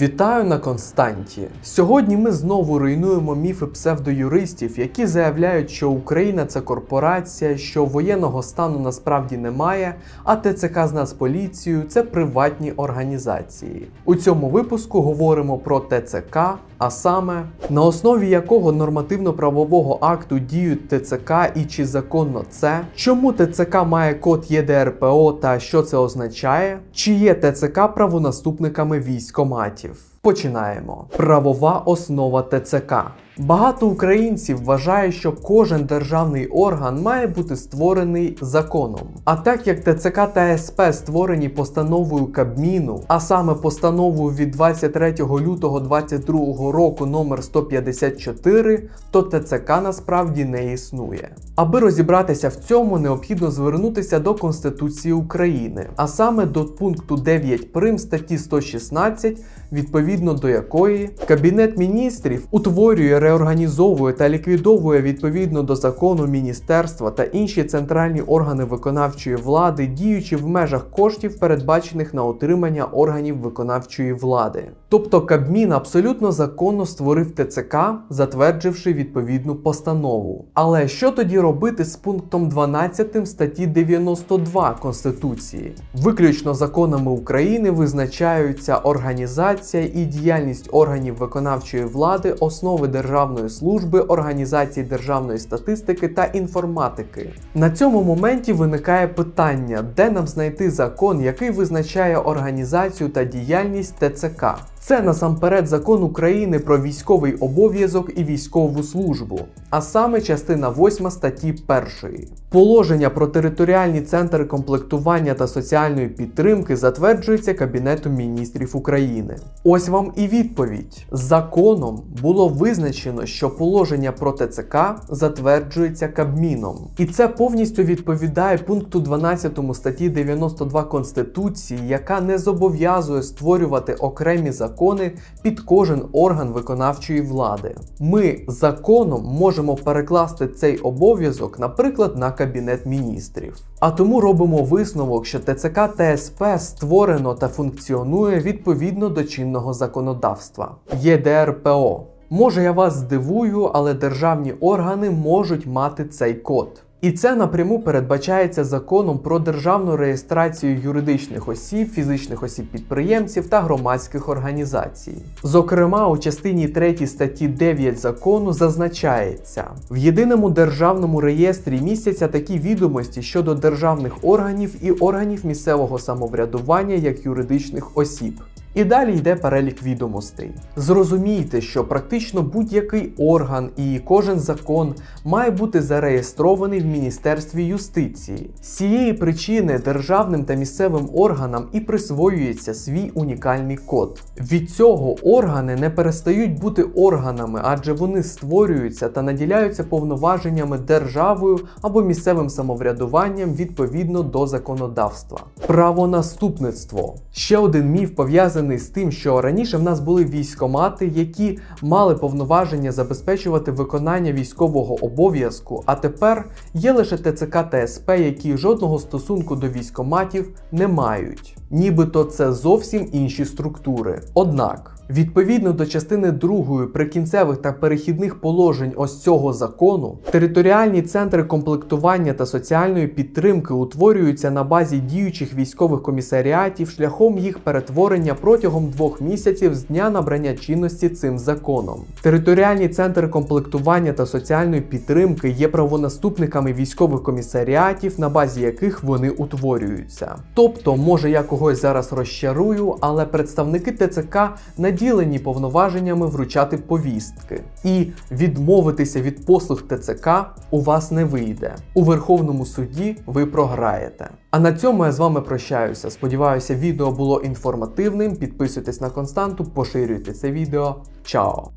Вітаю на Константі. Сьогодні ми знову руйнуємо міфи псевдоюристів, які заявляють, що Україна це корпорація, що воєнного стану насправді немає, а ТЦК з Нацполіцією це приватні організації. У цьому випуску говоримо про ТЦК, а саме на основі якого нормативно-правового акту діють ТЦК і чи законно це, чому ТЦК має код ЄДРПО та що це означає, чи є ТЦК правонаступниками військоматів. Починаємо. Правова основа ТЦК. Багато українців вважають, що кожен державний орган має бути створений законом. А так як ТЦК та СП створені постановою Кабміну, а саме постановою від 23 лютого 2022 року номер 154, то ТЦК насправді не існує. Аби розібратися в цьому, необхідно звернутися до Конституції України, а саме до пункту 9 прим статті 116, відповідно до якої Кабінет міністрів утворює, реорганізовує та ліквідовує відповідно до закону міністерства та інші центральні органи виконавчої влади, діючи в межах коштів, передбачених на утримання органів виконавчої влади. Тобто Кабмін абсолютно законно створив ТЦК, затвердживши відповідну постанову. Але що тоді робити з пунктом 12 статті 92 Конституції? Виключно законами України визначаються організація і діяльність органів виконавчої влади, основи державної служби, організації державної статистики та інформатики. На цьому моменті виникає питання, де нам знайти закон, який визначає організацію та діяльність ТЦК. Це насамперед закон України про військовий обов'язок і військову службу, а саме частина 8 статті 1. Положення про територіальні центри комплектування та соціальної підтримки затверджується Кабінетом міністрів України. Ось вам і відповідь. Законом було визначено, що положення про ТЦК затверджується Кабміном. І це повністю відповідає пункту 12 статті 92 Конституції, яка не зобов'язує створювати окремі закони під кожен орган виконавчої влади. Ми законом можемо перекласти цей обов'язок, наприклад, на Кабінет міністрів. А тому робимо висновок, що ТЦК та СП створено та функціонує відповідно до чинного законодавства ЄДРПО. Може я вас здивую, але державні органи можуть мати цей код. І це напряму передбачається законом про державну реєстрацію юридичних осіб, фізичних осіб підприємців та громадських організацій. Зокрема, у частині 3 статті 9 закону зазначається: в єдиному державному реєстрі містяться такі відомості щодо державних органів і органів місцевого самоврядування як юридичних осіб. І далі йде перелік відомостей. Зрозумійте, що практично будь-який орган і кожен закон має бути зареєстрований в Міністерстві юстиції. З цієї причини державним та місцевим органам і присвоюється свій унікальний код. Від цього органи не перестають бути органами, адже вони створюються та наділяються повноваженнями державою або місцевим самоврядуванням відповідно до законодавства. Правонаступництво ще один міф пов'язаний з тим, що раніше в нас були військомати, які мали повноваження забезпечувати виконання військового обов'язку, а тепер є лише ТЦК та СП, які жодного стосунку до військоматів не мають. Нібито це зовсім інші структури. Однак. Відповідно до частини 2 прикінцевих та перехідних положень ось цього закону, територіальні центри комплектування та соціальної підтримки утворюються на базі діючих військових комісаріатів шляхом їх перетворення протягом двох місяців з дня набрання чинності цим законом. Територіальні центри комплектування та соціальної підтримки є правонаступниками військових комісаріатів, на базі яких вони утворюються. Тобто, може я когось зараз розчарую, але представники ТЦК наділені повноваженнями вручати повістки. І відмовитися від послуг ТЦК у вас не вийде. У Верховному суді ви програєте. А на цьому я з вами прощаюся. Сподіваюся, відео було інформативним. Підписуйтесь на константу, поширюйте це відео. Чао!